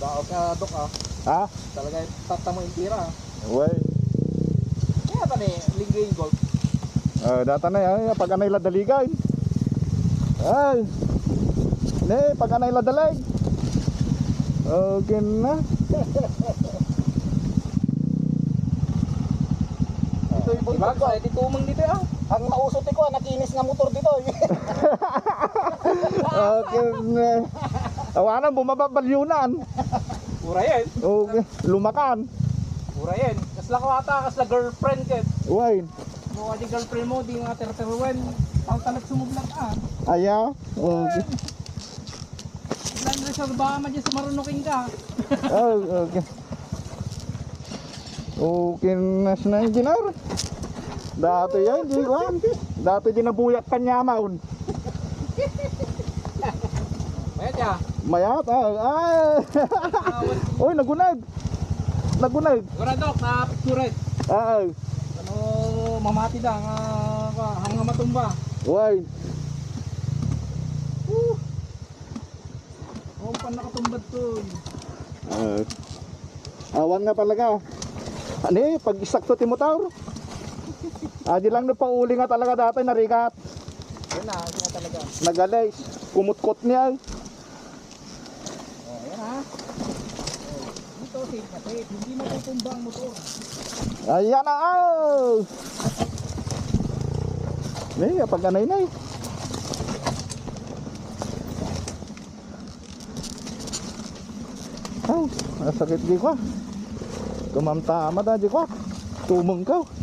Dao ka, Dok, ah. Ha? Talaga, tata mo yung tira. ah. Uy. Kaya pa ni, linggay yung golf. Uh, data na yan, pag anay ladaligay. Ay. Ne, pag anay ladalig. Okay na. Ito yung buntot ko. Ay, di tumang dito, ah. Ang mausot ko, nakinis nga motor dito. Okay na. Awanan, bumaba balyunan. Pura yan. Okay, lumakan. Pura yan. Kasla ko ata, kasla girlfriend ka. Uy. Mukha di girlfriend mo, di nga terteruan. Ang talag sumublag, ah. Ayaw. Okay. Land reserva man dyan sa marunuking ka. Oh, okay. Okay na siya na engineer. Dato yan, di ko. Dato di nabuyat kanyamaon. Ayan siya. Mayat, ah. Ay. Uy, nagunag. Nagunag. Wala, Dok, na picture. Ah, Ano, mamati da, nga, nga, hanggang matumba. uy. Oo, pa nakatumbad to. Ah. awan nga talaga. Ano eh, pag isakto timotaur. Ah, di lang na pauli nga talaga dati narikat. Yan na, talaga. Nagalay. Kumutkot niya. Oh. Oh, dito, safe na safe. Hindi mo tutumba ang motor. Ayan na. Oh. Eh, pag anay na eh. Ay, nasakit di ko. Tumamtama da di ko. Tumong ka.